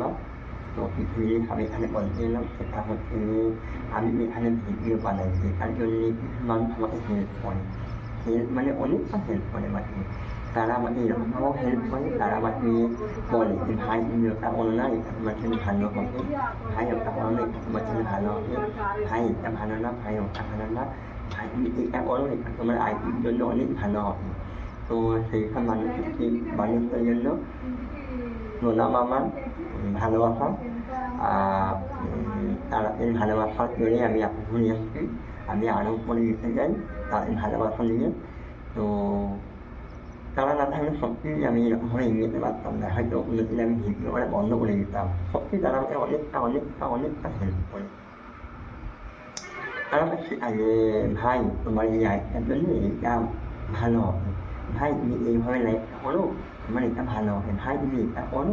না তো কিছু আমি এখানে বলতে এলাম সেটা হচ্ছে আমি এখানে ভিডিও বানাই যেটার জন্য মানুষ আমাকে হেল্প করে। হেল্প মানে অনেকটা হেল্প করে আমাকে। তারা আমাকে এরকমভাবেও হেল্প করে, তারা আমাকে বলে যে, ভাই, তুমি ওটা বলো না এটা তোমার জন্য ভালো হবে। ভাই, ওটা বলো না এটা তোমার জন্য ভালো হবে। ভাই, এটা ভালো না, ভাই, ওটা ভালো না। ভাই, তুমি এটা করো, এটা তোমার আইটির জন্য অনেক ভালো হবে। তো সেইসব মানুষকে, মানুষদের জন্য প্রণাম আমার উম, ভালোবাসা আর উম, তারা এই ভালোবাসার জন্যই আমি এখন এসেছি আমি আরও উপরে যেতে চাই তাদের ভালোবাসা নিয়ে তো তারা না থাকলে সত্যিই আমি এরকমভাবে এগিয়ে যেতে পারতাম না হয়তো কোনোদিন আমি ভিডিও করে বন্ধ করে দিতাম সত্যি তারা আমাকে অনেকটা অনেকটা অনেকটা হেল্প করে তারা আমাকে শেখায় যে ভাই তোমার এই আইটার জন্য এটা ভালো হবে ভাই তুমি এইভাবে লাইফটা করো তোমার এটা ভালো হবে, ভাই তুমি এটা করো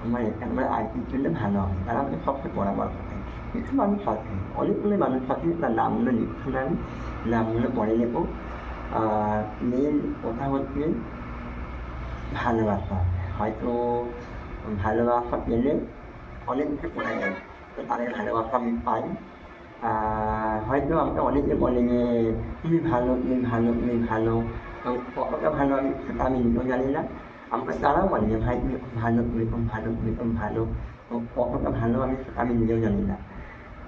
তোমার এটা তোমার আইটির জন্য ভালো হবে। তারা আমাকে সবসময় পরামর্শ দেয় কিছু মানুষ আছে অনেকগুলো মানুষ আছে তার নামগুলো লিখছে না আমি। নামগুলো পরে নেব। আর মেন কথা হচ্ছে ভালোবাসা। হয়তো ভালোবাসা পেলে অনেক কিছু করা যায়, তো তাদের ভালোবাসা আমি পাই। হয়তো আমাকে অনেকে বলে যে, তুমি ভালো তুমি ভালো তুমি ভালো কতটা ভালো আমি আমি নিজেও জানি না। อันนั้ sekarang masih hanya mi pembahasan mi pembahasan mi pembahasan kok ว่ามีสกามินเยอะอย่างนี้นะ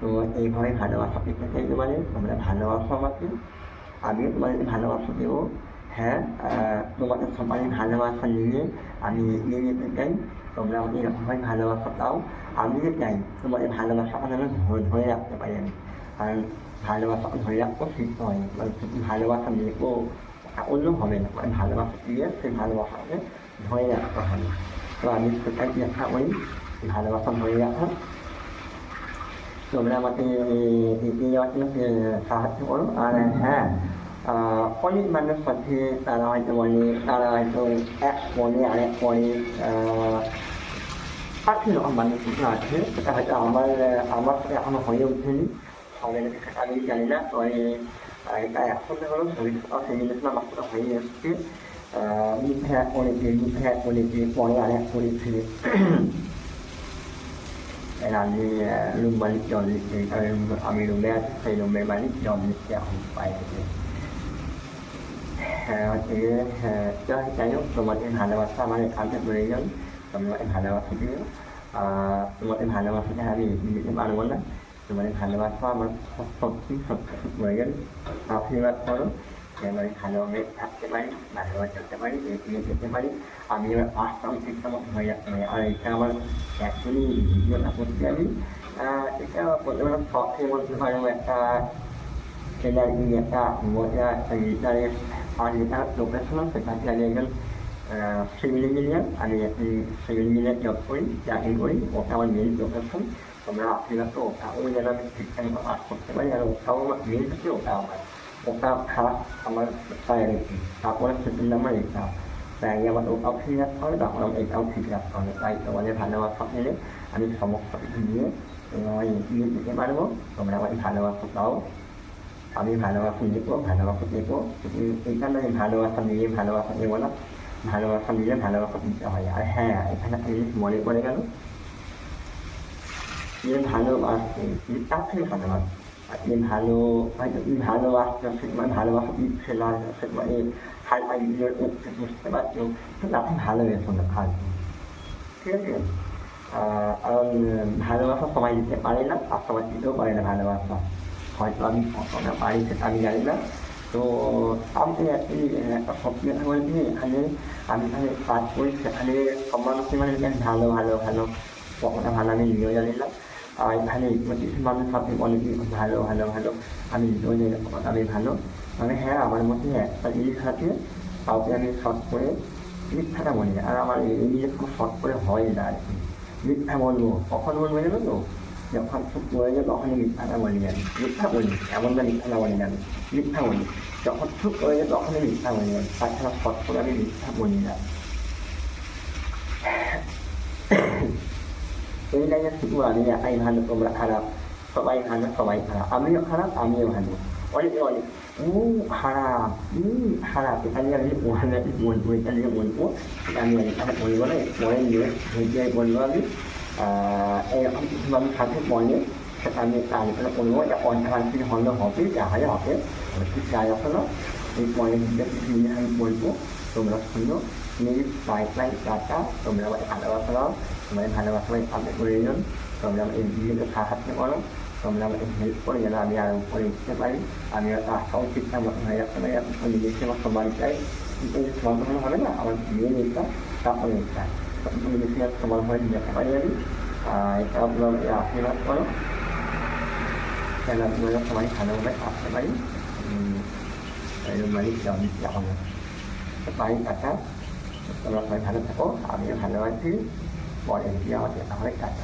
ตัวเอพอไม่ผ่านว่าสักนิดนึงที่วาเนี่ยผมได้ผ่านว่าสมัครที่อามีตัวนี้ผ่านว่าสุดเดียวฮะตัวันี้สมัยผ่านว่าสักนิดนี้อันนี้นี่นิดนึงกังผมเรานี่เราไม่ผ่านว่าสับเต้าอันนี้เป็หญ่ตัวนี้ผ่านว่าสักนั้นมันหดหดแล้วจะไปยังผ่านผ่านว่าสักหัดแล้วก็ผิดหน่อยมันผ่านว่าสันิดก็ অন্য হবে না মানে ভালোবাসা দিয়ে সেই ভালোবাসাকে ধরে রাখতে হবে তো আমি সেটাই চেষ্টা করি ভালোবাসা ধরে রাখা তোমরা আমাকে এগিয়ে যাওয়ার জন্য সাহায্য করো আর হ্যাঁ অনেক মানুষ আছে তারা হয়তো বলে তারা হয়তো এক পরে আরেক পরে পাঁচ রকম মানুষ কিছু আছে সেটা হয়তো আমার আমার সাথে এখনও হয়ে ওঠেনি সেটা আমি জানি না তবে আহ, এটা এখন হলো সেই জিনিসটা হয়ে আহ, মিথ্যে এক করেছে মিথ্যে এক করেছে পরে আরেক করেছে এর আমি রুম মালিক জল দিচ্ছে আমি রুমে আছি সেই রুমের মালিক জল দিচ্ছে এখন বাইরে হ্যাঁ হ্যাঁ যাই হোক তোমাদের ভালোবাসা আমার একান্ত প্রয়োজন তোমাদের ভালোবাসা আর তোমাদের ভালোবাসাটা আমি দিতে পারব না। আমার সব- সত্যি সত্যি প্রয়োজন আশীর্বাদ করো আমি ভালোভাবে থাকতে পারি ভালোভাবে চলতে পারি এগিয়ে যেতে পারি। আমি এবার আশ্রম শিক্ষা হয়ে যাচ্ছে আর এটা আমার অ্যাকচুয়ালি ভিডিওটা করতে আমি এটা বলতে পারো শখের মধ্যে পারো, একটা ছেলে একটা মজা একটা গিটারের আর গিটার প্রফেশনাল সেটা হচ্ছে similarly and similarly your point that in going or how many your person สำหรับที่ละโตกาอุยเราติดกันประมาทผมแต่ว่าเรเขาแบบนี้ก็เกี่ยวกับมันโอกาสพระธรรมะใส่ตักว่าจะเป็นี้ำมันอีกครับแต่ยังมวันเอาที่นักเขาดอกเราเองเอาผิดกับตอนไปแต่วันนี้ผ่านแล้วว่าเนี่อันนี้สมองสักทีนี้น้อยนิดนิดมาแล้วสมรับวันผ่านแล้วว่าพเราอามีผ่านแล้วคุณยิ่งพวกผ่านแล้วว่าคุณยิ่งพวกอีกท่านเลยผ่านแล้วว่าทำนี้ผ่านแล้วว่าทำนี้วันละ ভালোবাসা নিলে ভালোবাসা দিতে হয়। আর হ্যাঁ এখানে একটা জিনিস মনে পড়ে গেল যে ভালোবাসছে যে তার থেকে ভালোবাসছে আর যে ভালো তুমি ভালোবাসছো সে তোমার ভালোবাসা দিচ্ছে না সে তোমার হাই ফাই ভিডিওর উঠছে বুঝতে পারছ তো তাকে ভালোবেসো না ঠিক আছে? কারণ ভালোবাসা সবাই দিতে পারে না, আর সবাই দিতেও পারে না ভালোবাসা। হয়তো আমি পারি সেটা আমি জানি না। তো আমি অ্যাকচুয়ালি একটা কথা বলছি এখানে আমি এখানে কাজ করি সেখানে সব মানুষই মানে ভালো ভালো ভালো। কতটা ভালো আমি নিজেও জানি না। আর এখানে কিছু মানুষ আপনি বলে কি, ভালো ভালো ভালো। আমি নিজেও জানি আমি ভালো। মানে হ্যাঁ আমার মধ্যে একটা জিনিস আছে, কাউকে আমি শর্ট করে মিথ্যাটা বলি আর আমার এই জিনিস খুব শর্ট করে হয় না আর কি। মিথ্যা বলব। কখন বলব জানো তো? যখন খুব প্রয়োজন তখনই মিথ্যাটা বলি আমি মিথ্যা বলি এমন না মিথ্যা বলি না আমি মিথ্যা বলি যখন খুব প্রয়োজন তখনই মিথ্যা বলি আমি তাছাড়া শর্ট করে আমি মিথ্যা বলি না এই লাইনে শুধু আমি একাই ভালো তোমরা খারাপ সবাই ভালো সবাই খারাপ আমিও খারাপ আমিও ভালো অনেকে অনেক ও খারাপ উম, খারাপ এটা নিয়ে আমি ওখানে বলব এটা নিয়ে বলব এটা আমি এখানে বলব না পরে নিয়ে ভিডিও বলব আমি এই আমি সাথে বলে সেটা আমি তার বলব যে অনকান্তি হলে হবে যাহাই হবে যাই হলো এই পয়েন্টটা আমি বলব তোমরা শুনো নিজ পাইপলাইন ডাটা তোমরা ভালোবাসা তোমরা ভালোবাসায় তাদের প্রয়োজন তোমরা এই ভিডিওতে সাহায্য করো তোমরা আমাকে হেল্প করে যেন আমি আরও উপরে উঠতে পারি আমি আশাও ঠিকঠাক মতো হয়ে যাচ্ছে না নিজেকে আমার সমান চাই সমাধান হবে না আমার মেয়ে নিতে তারপরে নিতে হয়ে যেতে পারি আমি আর এটা আপনার আশীর্বাদ করো যেন আপনারা সবাই ভালোভাবে থাকতে পারি মানে যেমন পাই টাকা তোমরা সবাই ভালো থাকো আমিও ভালো পরে তাহলে কাজ